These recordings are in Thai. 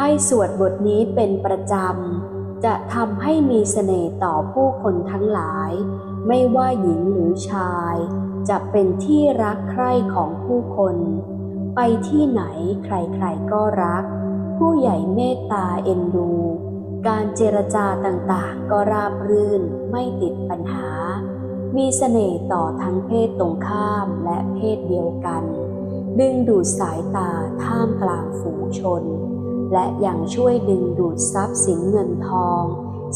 ให้สวดบทนี้เป็นประจำ จะทำให้มีเสน่ห์ต่อผู้คนทั้งหลาย ไม่ว่าหญิงหรือชาย จะเป็นที่รักใคร่ของผู้คน ไปที่ไหนใครๆก็รัก ผู้ใหญ่เมตตาเอ็นดู การเจรจาต่างๆ ก็ราบรื่นไม่ติดปัญหา มีเสน่ห์ต่อทั้งเพศตรงข้ามและเพศเดียวกัน ดึงดูดสายตาท่ามกลางฝูงชน และยังช่วยดึงดูดทรัพย์สินเงินทอง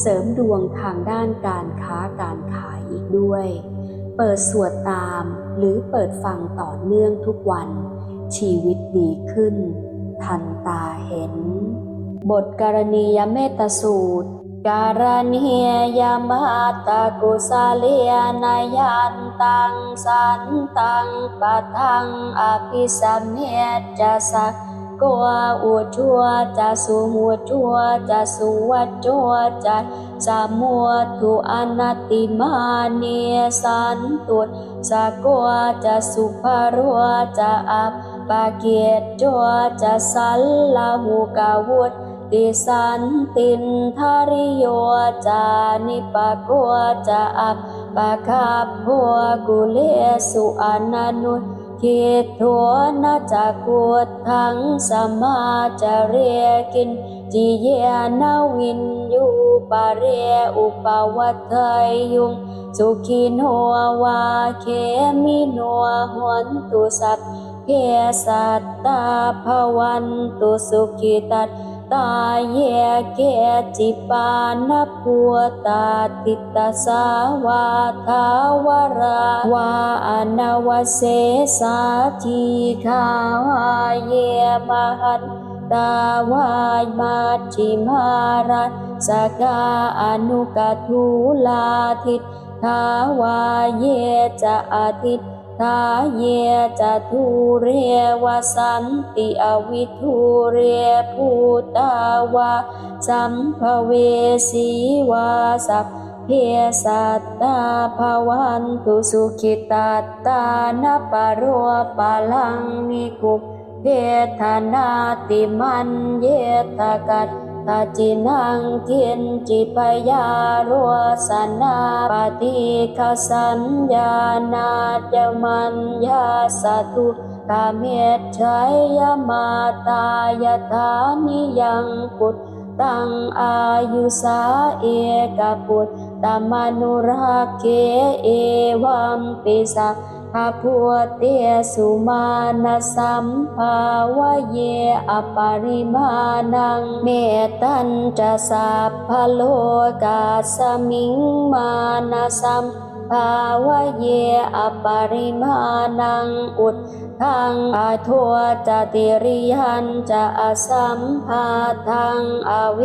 เสริมดวงทางด้านการค้าการขายอีกด้วย เปิดสวดตามหรือเปิดฟังต่อเนื่องทุกวัน ชีวิตดีขึ้น ทันตาเห็น บทกรณียเมตสูตร การณียมาตากุสาเลียนายันตังสันตังปะทังอภิสัมเมตจะสัก กัวอุชัวจะสุหัวชัวจะสุวัจจัวจะสามัวทุอนัตติมาเนียสันตุสะกัวจะสุภารัวจะอัปปาเกียรจัวจะสัลลาหูกาวุธติสันตินทาริโยจานิปะกัวจะอัปปะคาพัวกุเลสุอนันุ คิดทัวนาจักขุดทั้งสมาจะเรียกินจิเยนาวินยูปะเรอุปวัตเทยยุงสุขีโนววาเคมิโนหวนตุสัพเพสัตตาภวันตุสุขิตัต ตาเยเกจิปานปัวตาติตาสาวาทาวราวาอนาวเสสาทีขาวาเยมหันตาวายมาจิมารัสสกาอนุกทูลาทิตทาวาเยจะอาทิต ทาเยจะทูเรวสันติอวิทูเรภูตาวาสัมภเวสีวาสัพเพสัตตาภวันตุสุขิตาตานปโรปาลังนิกุเพทนาติมันเยตกัต ตาจินังเทียนจิปยารัวสนาปฏิคสัญญานาจมันยาสตุตาเมตชัยยมาตายธานิยังปุตตังอายุสาเอกปุตตมนุรักเกเอวัมปิสั พพะพุเตสุมาณสัมภาวะเยอปริมาณังเมตันจะสัพพโลกาสมิงมาณสัมภาวะเยอปริมาณังอุดทังอาทัวจติริยันจะอสัมภาทังอเว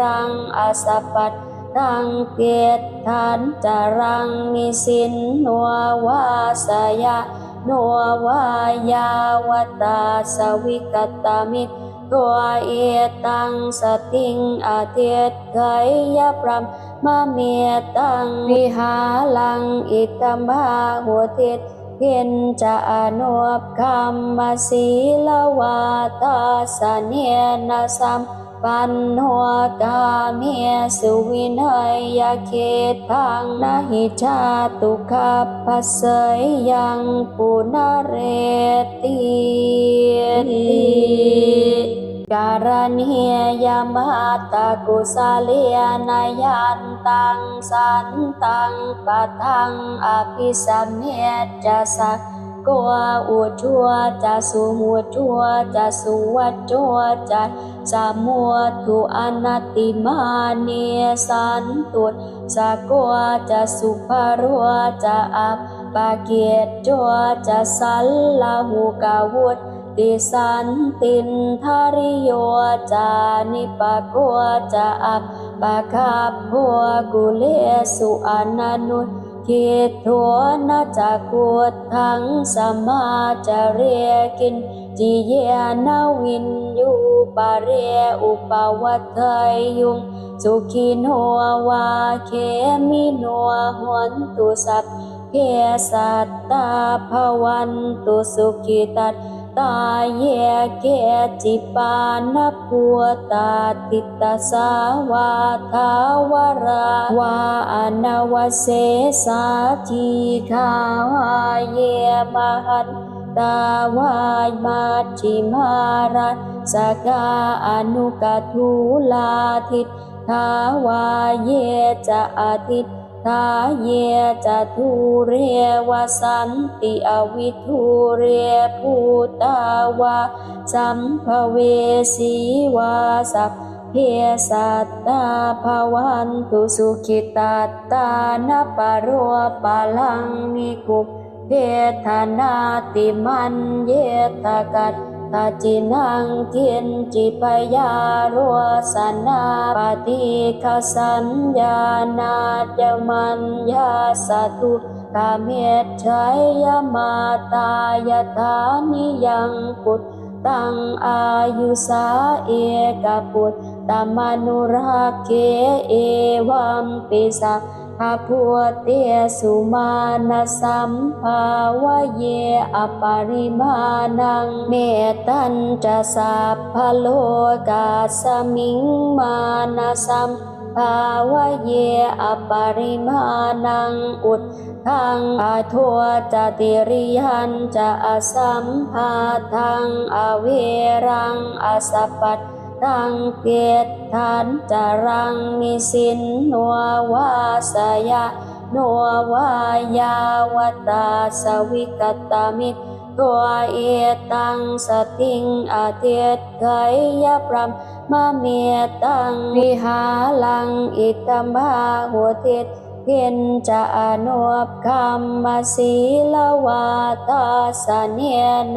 รังอสัพปัต ตังเกียรทันจารังนิสินนัววาสยานัววายาวตาสวิกตามิตรตัวเอตังสติงอาเทศไกยพรมมาเมียตังวิหาลังอิตมบาหัวเทศเพียนจะอนุบคำมาศีลวาตาสเนียนสัม ปันหัวกาเมสุวินัยยาเขตทางนาหิชาตุขปัสเสยยังปุนาเรติการณียมาตากุสาเลียนายันตังสันตังปะทังอภิสัมเมตจะสัก กัวอุชัวจะสุหัวชัวจะสุวัจัวจะสามัวทุอนัตติมาเนีสันตุสะกัวจะสุภารัวจะอัปปาเกียรจัวจะสัลลาหูกาวุธติสันตินทาริโยจานิปะกัวจะอัปปะคาพัวกุเลสุอนันุต คิดทัวนาจักขุดทั้งสมาจะเรียกินจิเยนาวินยูปะเรอุปวัตเทยุงสุขีโนววาเคมิโนหวนตุสัพเพสัตตาภวันตุสุขิตัต ตาเยเกจิปานปัวตาติตาสาวาทาวราวาอนาวเสสาทีขาวาเยมหันตาวายมาจิมารัสกาอนุกทูลาทิตทาวาเยจะอาทิต ทาเยจะทุเรวสันติอวิทุเรภูตาวาสัมภเวสีวาสัพเพสัตตาภวันตุสุขิตาตานปโรปาลังนิกุเพทนาติมันเยตกัต ตาจินังเทียนจิปยาโรสนาปฏิคสัญญานาจมันยาสตุกาเมตชัยยมาตายธานิยังปุตตังอายุสาเอกปุตตมนุราเคเอวัมปิสา พัวเตสุมาณสัมภาวะเยอปาริมาณังเมตัญจะสัพพโลกาสมิงมาณสัมภาวะเยอปาริมาณังอุดทังอาทัวจติริยันจะอสัมภาทังอเวรังอสัพปัต ตังเกตทานจารังนิสินนัววาสยะนัววายาวตาสวิกตามิตตัวเอตังสติงอาเทศไกยพรมมาเมตังวิหาลังอิตัมะหัวเทศเพียนจะอนุบคำมาศีลวาตาสเน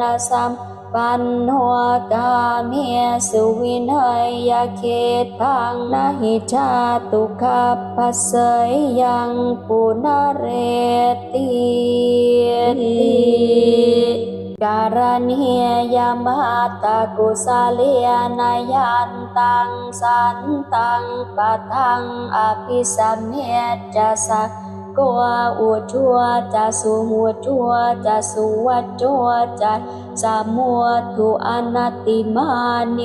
นสัม ปันหัวกาเมียสุวินัยยาเขตทางนาหิชาตุขับพัสเสยยังปุนาเรติการณียมาตากุสาเลียนายันตังสันตังปะทังอภิสัมเมตจะสัก กัวอวดชัวจะสูหัวชัวจะสูวัดชัวจะสามัวทุอนัตติมาเน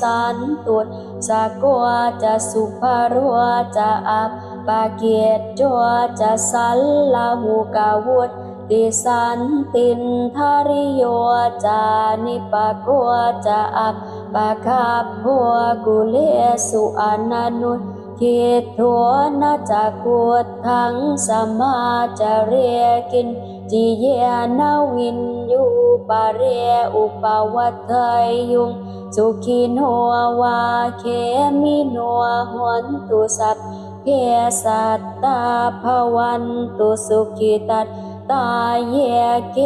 สันตุสะกัวจะสุภารัวจะอับปาเกียรจัวจะสัลลาหูกาวุธติสันตินทาริโยจานิปะกัวจะอับปะคาพัวกุเลสุอนันุต คิดทัวนาจะกูดทั้งสมาจะเรียกินจีเยนาวินยูปาเรอุปวัตเทยยุงสุขีนัววาเคมินัวหวนตุสัพเพสัตตาภวันตุสุขิตัต ตาเยเก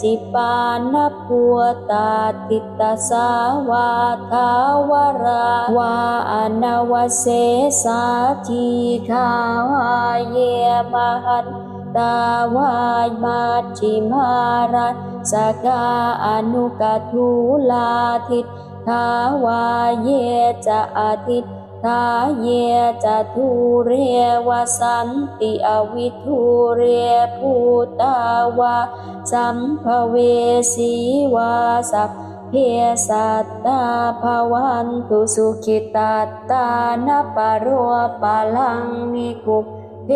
จิปานปัวตาติตาสาวาทาวราวาอนาวเสสาทีขาวาเยมหันตาวายมาจิมารัสกาอนุกทูลาทิตทาวาเยจะอาทิต ทาเยจะทุเรวสันติอวิทุเรภูตาวาสัมภเวสีวาสัพเพสัตตาภวันตุสุขิตาตานปโรปาลังนิกุเพ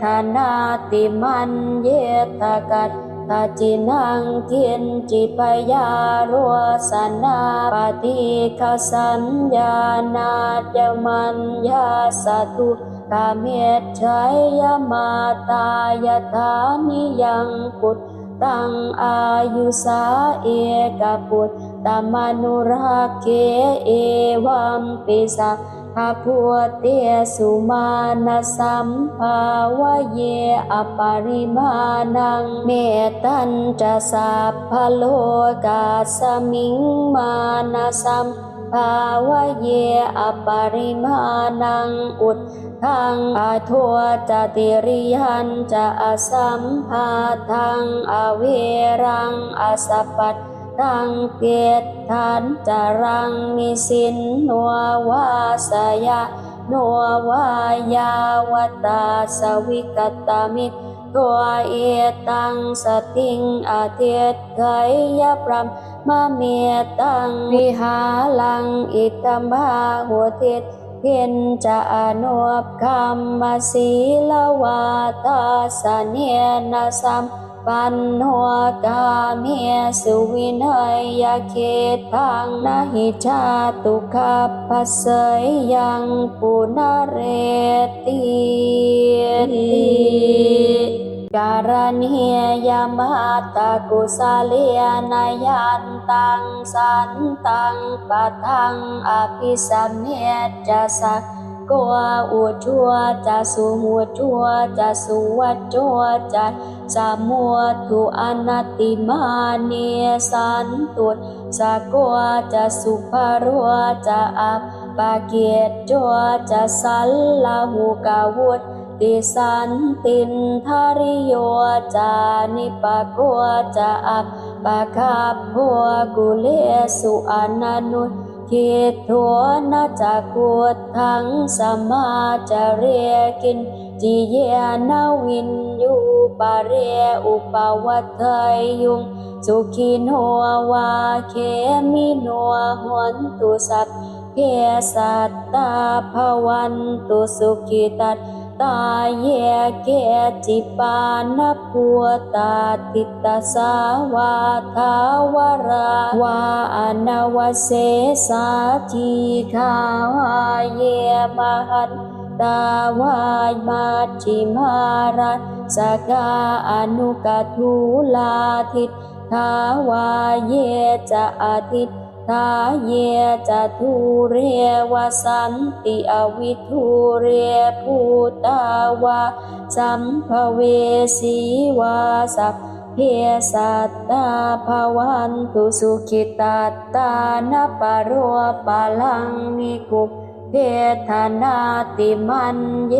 ทนาติมันเยตกัต ตาจินังเทียนจิปยารัวสนาปฏิคสัญญานาจมันยาสตุกาเมตชัยยมาตายธานิยังปุตตังอายุสาเอกปุตตมนุราเคเอวัมปิสา พระพัวเตสุมาณสัมภาวะเยอปาริมาณังเมตัญจะสัพพโลกาสมิงมาณสัมภาวะเยอปาริมาณังอุดทังอาทัวจติริยันจะอสัมภาทังอเวรังอสัพปัต ตังเกตทานจารังนิสินนัววาสยะนัววายาวตาสวิกตามิตตัวเอตังสติงอาเทศไกยพรำมาเมตังวิหาลังอิตมหาหัวเทศเพียนจะอนุบคำมาศีลวาตาสเนีนสัม ปันหัวกาเมียสุวินัยยาเขตทางนาหิชาตุขับพัสยยังปุนาเรติการณียยามหัตกุสาเลียนายันตังสันตังปัทังอภิสัมเนจะสัก กัวอวดชัวจะสูหัวชัวจะสุวัดชัวจะสามัวทุอนัตติมาเนีสันตุสากัวจะสุภารัวจะอัปปาเกียรจัวจะสัลลาหูกาวุธติสันตินทาริโยจานิปะกัวจะอัปปาคาพัวกุเลสุอนันุ คิดทวนาจะกูดทั้งสมาจะเรียกินจีเยนาวินยูปาเรอุปวัตเทยยุงสุขีนัววาเคมินัวหวนตุสัตเพสัตตาภวันตุสุขิตัต ตาเยเกจิปานพัวตาติตาสาวาทาวราวาอนาวเสสาจีขาวาเยมหันตาวายมาจิมารัสสกาอนุกทูลาทิตทาวาเยจะอาทิต ทาเยจะทูเรวสันติอวิทูเรภูตาวาสัมภเวสีวาสัพเพสัตตาภวันตุสุขิตาตานปโรปาลังนิกุเพทนาติมันเย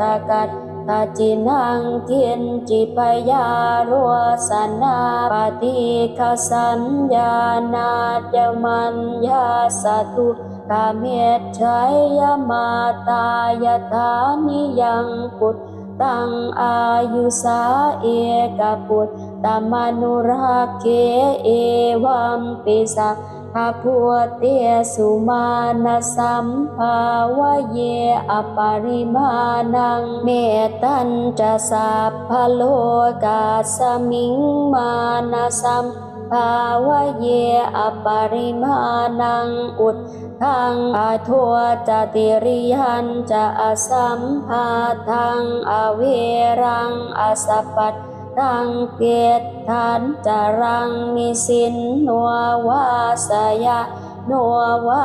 ตกัต ตาจินังเทียนจิปยารัวสนาปฏิคสัญญานาจมันยาสตุกาเมตชัยยมาตายธานิยังปุตตังอายุสาเอกปุตตมนุรักเกเอวัมปิสัพ พะพัวเตสุมาณสัมภาวะเยอปาริมาณังเมตันจะสัพพโลกาสมิงมาณสัมภาวะเยอปาริมาณังอุดทังอาทัวจติริยันจะอสัมภาทังอเวรังอสัพปัต ตังเกียรทันจารังนิสินนัววาสยานัววา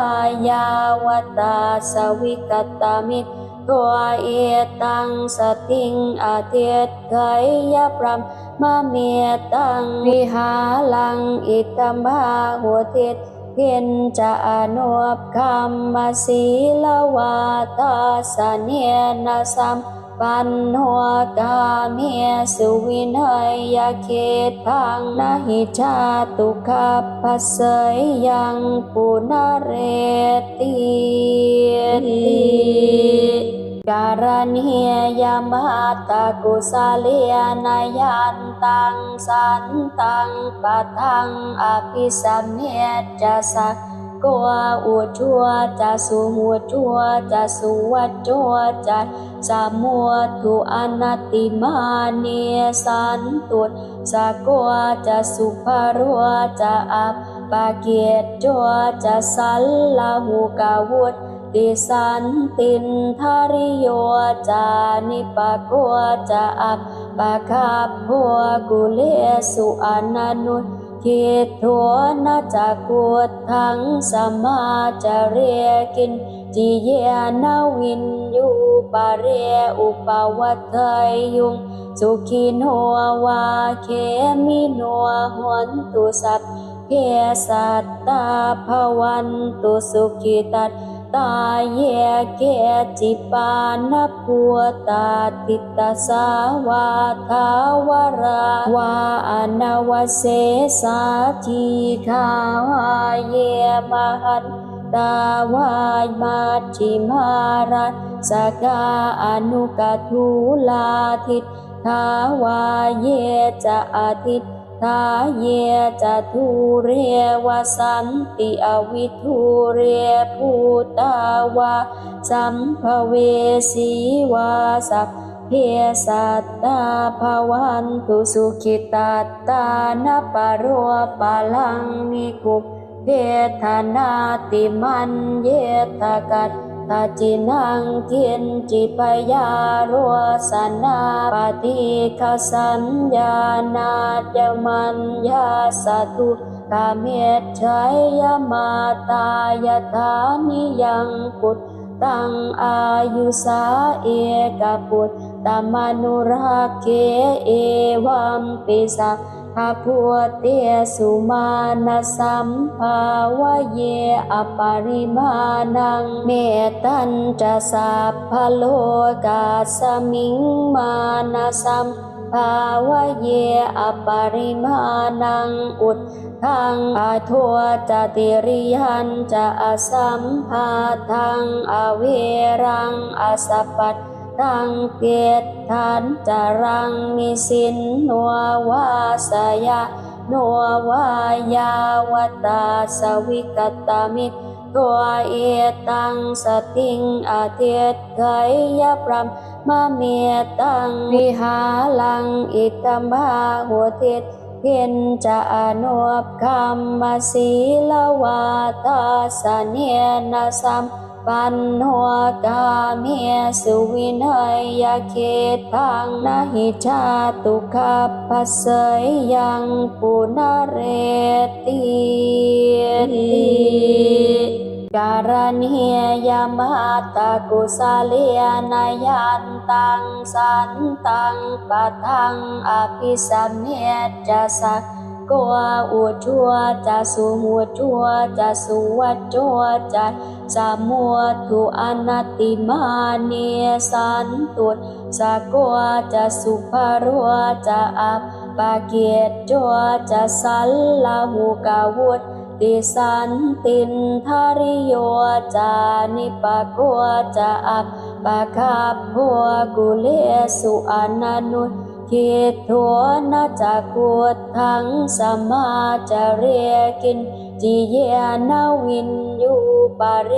ยาวตาสวิกตามิตรตัวเอตังสติงอาเทศไกยพรำมาเมตังวิหาลังอิตมหาหัวเทศเพียนจะอนุบคำมาศีลวาตาสเนนสัม ปันหัวกาเมียสุวินัยยาเขตทางนาหิชาตุขับพัสเสยยังปุนาเรติการณียยามหัตตกุสาเลียนายันตังสันตังปัทังอภิสัมเนจะสัก กัวอวดชัวจะสูหัวชัวจะสุวัดชัวจะสามัวทุอนัตติมาเนีสันตุสากัวจะสุภารัวจะอัปปาเกียรจัวจะสัลลาหูกาวุธติสันตินทาริโยจานิปะกัวจะอัปปาคาพัวกุเลสุอนันุต คิดทัวนาจะกูดทั้งสมาจะเรียกินจีเยนาวินยูปาเรอุปวัตเทยยุง สุขีนัววาเคมินัวหวนตุสัพเพสัตตาภวันตุสุขิตัต ตาเยเกจิปานพัวตาติตาสาวาทาวราวาอนาวเสสาจีขาวาเยมหันตาวายมาจิมารัสสกาอนุกทูลาทิตทาวาเยจะอาทิต ทาเยจะทุเรวสันติอวิทุเรภูตาวาสัมภเวสีวาสัพเพสัตตาภวันตุสุขิตาตานปโรปาลังนิกุปเพทนาติมันเยตกัต ตาจินังเทียนจิปยาโรสนาปฏิคสัญญานาจมันยาสตุกาเมตชัยยมาตายธานิยังปุตตังอายุสาเอกปุตตมนุราเกเอวัมปิสา พัวเตสุมาณสัมภาวะเยอปริมาณังเมตัญจะสัพพโลกาสมิงมาณสัมภาวะเยอปริมาณังอุดทังอาทัวจติริยันจะอสัมภาทังอเวรังอสัพปัต ตังเกตทานจารังนิสินนัววาสยะนัววายาวตาสวิกตามิตตัวเอตังสติงอาเทศไกยพรมมาเมตังวิหาลังอิตมะหัวเทศเพียนจะอนุบคำมาศีลวาตาสเนนะสัม ปันหัวกาเมสุวินัยยาเขตังนหิชาตุขับปัสยยังปุนาเรติการณียมาตากุสาเลียนายันตังสันตังปะทังอภิสัมเมจสัก กัวอวดชัวจะสูหัวชัวจะสูวัดชัวจะสามัวทุอนัตติมาเนสันตุสะกัวจะสุภารัวจะอัปปาเกียรจัวจะสัลลาหูกาวุธติสันตินทาริโยจานิปะกัวจะอัปปะคาพัวกุเลสุอนันุต คิดทวนาจะกวดทั้งสมาจะเรียกินจีเยนาวินยูปาเร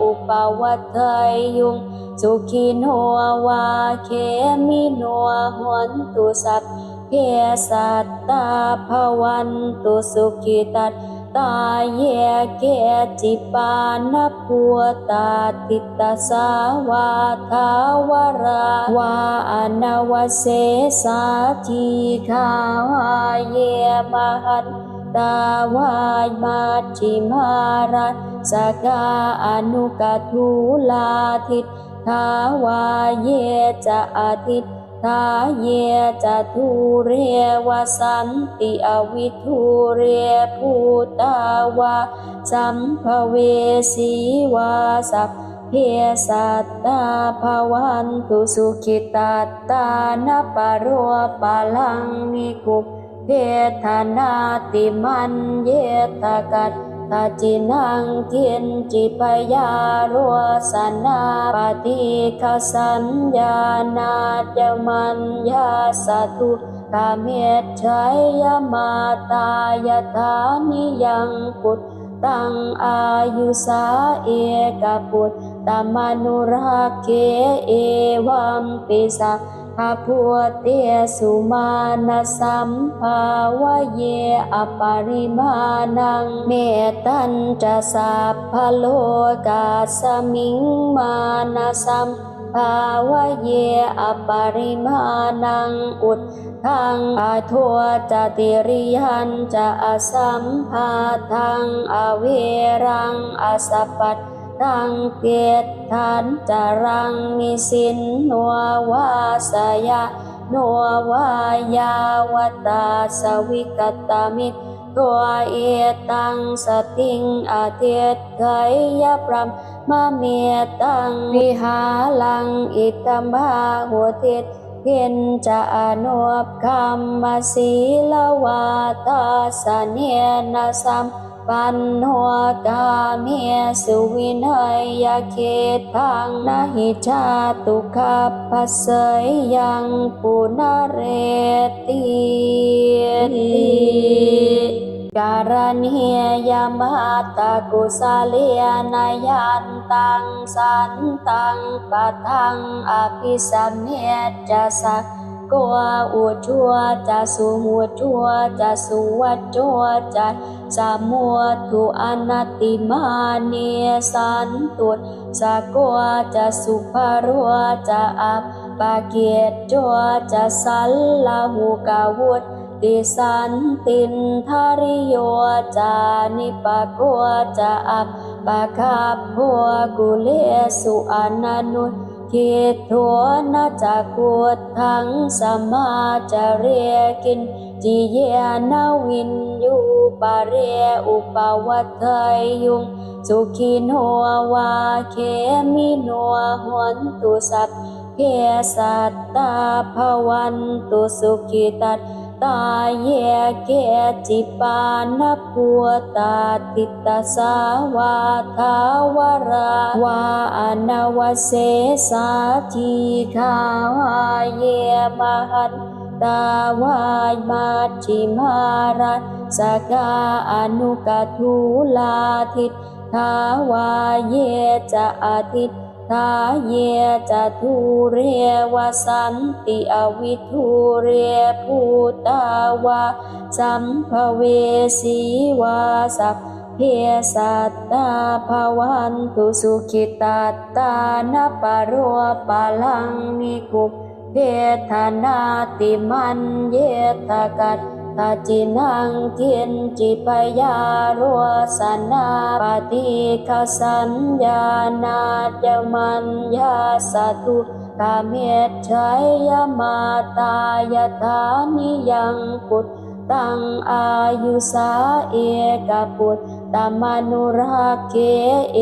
อุปวัตเทยยุงสุขีนัววาเคมินัวหวนตุสัพเพสัตตาภวันตุสุขิตัต ตาเยเกจิปานพัวตาติตาสาวาทาวราวาอนาวเสสาทีขาวาเยมหันตาวายมาชิมารัสกาอนุกทุลาทิตทาวาเยจะอาทิต ทาเยจะทุเรวสันติอวิทุเรภูตาวาสัมภเวสีวาสัพเพสัตตาภวันตุสุขิตาตานปโรปาลังนิกุเพทนาติมันเยตกัต ตาจินังเทียนจิปยารัวสนาปฏิคสัญญานาจมันยาสตุกาเมตชัยยมาตายธานิยังปุตตังอายุสาเอกปุตตมนุราเกเอวัมปิสาพระพัวเตสุมาณสัมภาวะเยอปริมาณังเมตัญจะสัพพโลกาสมิงมาณสัมภาวะเยอปริมาณังอุดทังอาทัวจติริยันจะอสัมภาทังอเวรังอสัพปัต ตังเกตทานจารังนิสินนัววาสยะนัววายาวตาสวิกตามิตตัวเอตังสติงอาเทศไกยพรมมาเมตังวิหาลังอิตมะหัวเทศเพียนจะอนุบคำมาศีลวาตาสเนนสัม ปันหัวกาเมสุวินัยยาเขตพังนาหิชาตุขับพัสเสยยังปุนาเรติการณียยามหัตตกุสาเลียนายันตังสันตังปัทังอภิสัมเมตจะสัก กัวอวดชัวจะสูหัวชั่วจะสุวัดชัวจะสามัวทุอนัตติมาเนีสันตุสากัวจะสุภารัวจะอับปาเกียรติจัวจะสัลลาหูกาวุฒติสันตินทาริโยจานิปะกัวจะอับปาคาพัวกุเลสุอนันุ คิดทวนาจากกวดทั้งสมาจะเรียกินจีเยนาวินยูปาเรียอุปวัตเทยยุง สุขีนัววาเคมินัวหวนตุสัพเพสัตตาภวันตุสุขิตัต ตาเยเกจิปานปัวตาติตาสาวาทาวราวาอนาวเสสาจีขาวาเยมหันตาวายมาชิมารัสสกาอนุกทูลาทิตทาวาเยจะอาทิต ทาเยจะทูเรวสันติอวิทูเรภูตาวาสัมภเวสีวาสัพเพสัตตาภวันตุสุขิตาตานปโรปาลังนิกุเพทนาติมันเยตกัต ตาจินังเทียนจิปยารัวสนาปฏิคสัญญานาจมันยาสตุกาเมตชัยยมาตายธานิยังปุตตังอายุสาเอกปุตตมนุรักเกเอ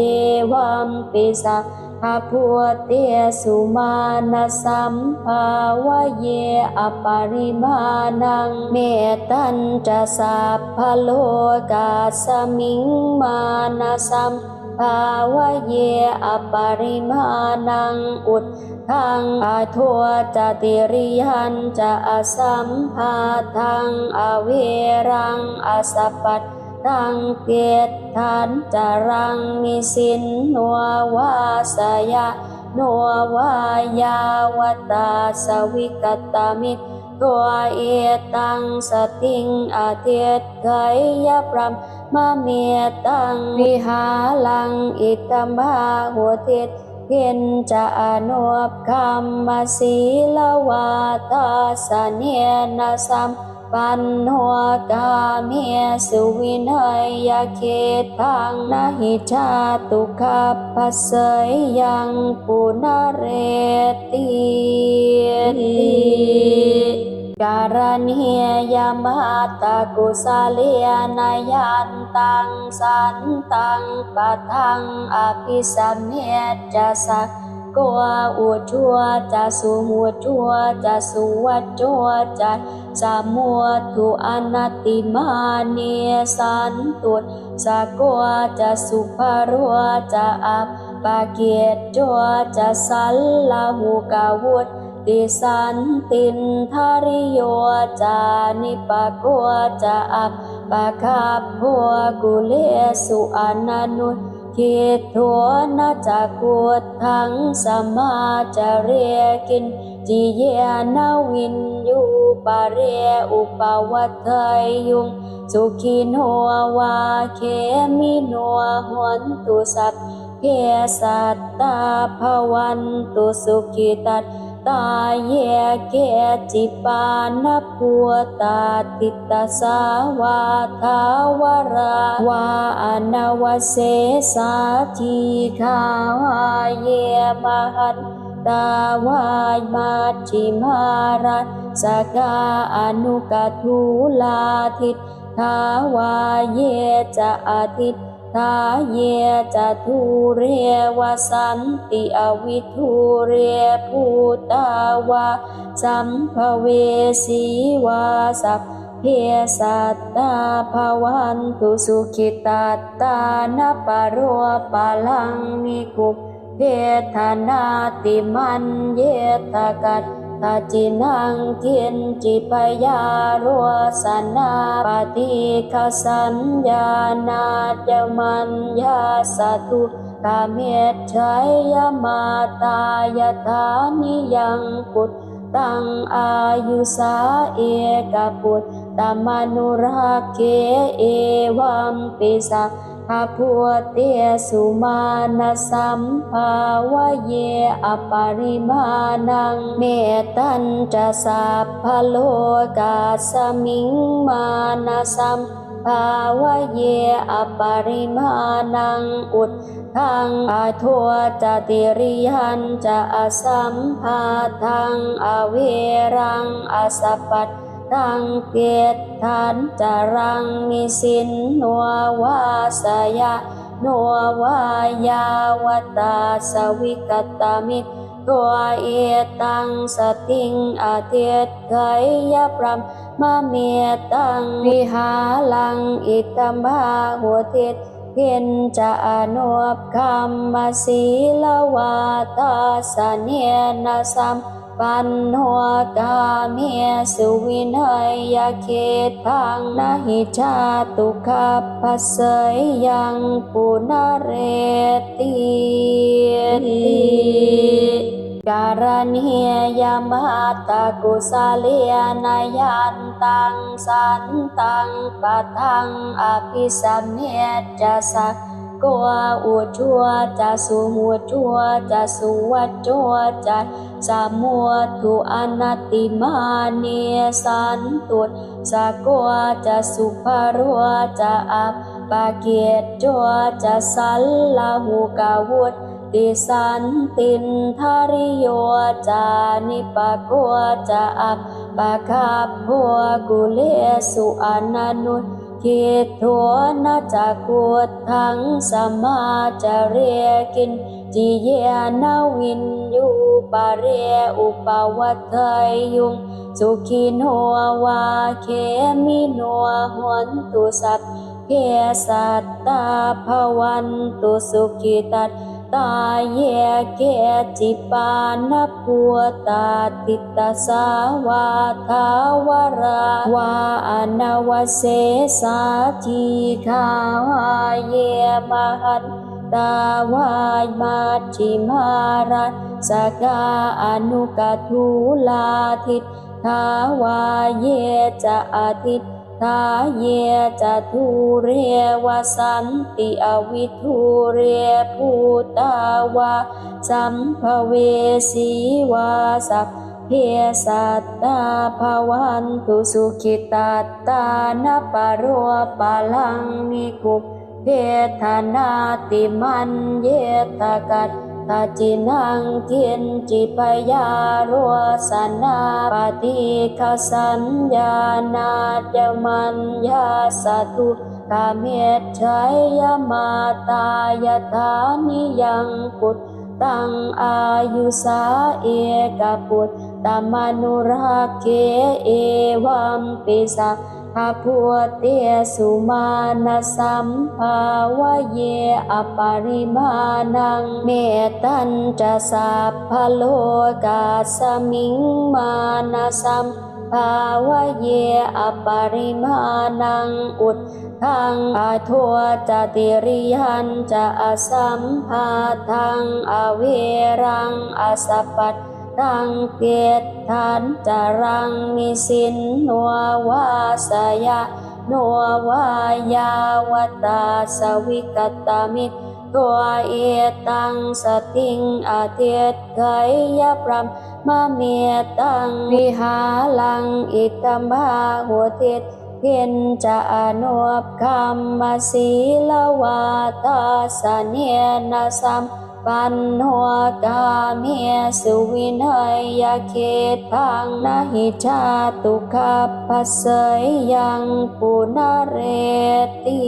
วัมปิสา พระพุทเตสุมาณสัมภาวะเยอปาริมาณังเมตันจะสัพพโลกาสมิงมาณสัมภาวะเยอปาริมาณังอุดทังอาทัวจติริยันจะอสัมภาทังอเวรังอสัพปัต ตังเกียรทันจารังนิสินนัววาสยานัววายาวตาสวิกตามิตตัวเอตังสติงอาเทศไกยพรมมาเมียตังวิหาลังอิตมบาหัวเทศเพียนจะอนุบคำมาศีลวาตาสเนนสัม ปันหัวกาเมสุวินัยยาเขตพังนาหิชาตุขับพัสเสยยังปุนาเรติการณียยามหัตตกุสาเลียนายันตังสันตังปัทังอภิสัมเมตจะสัก กัวอวดชั่วจะสูหัวชั่วจะสุวัดชั่วจะสามัวทุอนัตติมาเนีสันตุสากัวจะสุภารัวจะอับปาเกียรติจัวจะสัลลาหูกาวุฒติสันตินทาริโยจานิปะกัวจะอับปาคาพัวกุเลสุอนันุต คิดทวนาจากกวดทั้งสมาจะเรียกินจีเยนาวินยูปาเรียอุปวัตเทยยุง สุขีนัววาเคมินัวหวนตุสัพเพสัตตาภวันตุสุขิตัต ตาเยเกจิปานปัวตาติตาสาวาทาวราวาอนาวเสสาจีขาวาเยมหันตาวายมาชิมารัสสกาอนุกทูลาทิตทาวาเยจะอาทิต ทาเยจะทูเรวสันติอวิทูเรภูตาวาสัมภเวสีวาสัพเพสัตตาภวันตุสุขิตาตานาปะโรปะลังนิกุเพทนาติมันเยตกัต ตาจินังเทียนจิปยารัวสนาปฏิคสัญญานาจมันยาสตุกาเมตชัยยมาตายธานิยังปุตตังอายุสาเอกปุตตมนุรักเกเอวัมปิสาภาพัวเตสุมาณสัมภาวะเยอปริมาณังเมตัญจะสัพพโลกาสมิงมาณสัมภาวะเยอปริมาณังอุดทังอาทัวจติริยันจะอสัมภาทังอเวรังอสัพปัต ตังเกียรทานจารังนิสินนัววาสยะนัววายาวตาสวิกตามิตตัวเอตังสติงอาเทศไกยพรำมาเมีตังวิหาลังอิตมบาหัวเทศเพียนจะอนวบคำมาศีลวาตาสเนนสัม ปันหัวกาเมีสุวินัยยาเขตทางนาหิชาตุขับพัสยยังปุนาเรติการณียมาตากุสาเลียนายันตังสันตังปะทังอภิสัมเมจสัก กัวอวดชัวจะสูมัวชัวจะสุวัดชัวจะสามัวทุอนัตติมาเนสันตุสะกัวจะสุภารัวจะอัปปาเกียรจัวจะสัลลาหูกาวุธติสันตินทาริโยจานิปะกัวจะอัปปะคาพัวกุเลสุอนันุ นคิดทวนาจะกวดทั้งสมาจะเรียกินจีเยนาวินยูปาเรอุปวัตเทยยุงสุขีโนววาเคมิโนหวนตุสัพเพสัตตาภวันตุสุขิตัต ตาเยเกจิปานพัวตาติตาสาวาทาวราวาอนาวเสสาทีขาวาเยมหันตาวายมาชิมารัสสกาอนุกทูลาทิตทาวาเยจะอาทิต ทาเยจะทูเรวสันติอวิทูเรภูตาวาสัมภเวสีวาสัพเพสัตตาภวันตุสุขิตาตานปะโรปะลังนิกุเพทนาติมันเยตกัต ตาจินังเทียนจิปยารัวสนาปฏิคสัญญานาจมันยาสตุกาเมตชัยยมาตายธานิยังปุตตังอายุสาเอกปุตตมนุรักเกเอวัมปิสา พระพัวเตสุมาณสัมภาวะเยอปริมาณังเมตัญจะสัพพโลกาสมิงมาณสัมภาวะเยอปริมาณังอุดทังอาทัวจติริยันจะอสัมภาทังอเวรังอสัพปัต ตังเกียรทานจารังนิสินนัววาสยะนัววายาวตาสวิกตามิตตัวเอตังสติงอาเทศไกยพรำมาเมียตังวิหาลังอิตมาหัวเทศเพียนจะอนวบคำมาศีลวาตาสเนนสัม ปันหัวกาเมียสุวินัยยาเขตทางนาหิชาตุขับพัสเสยยังปุนาเรติ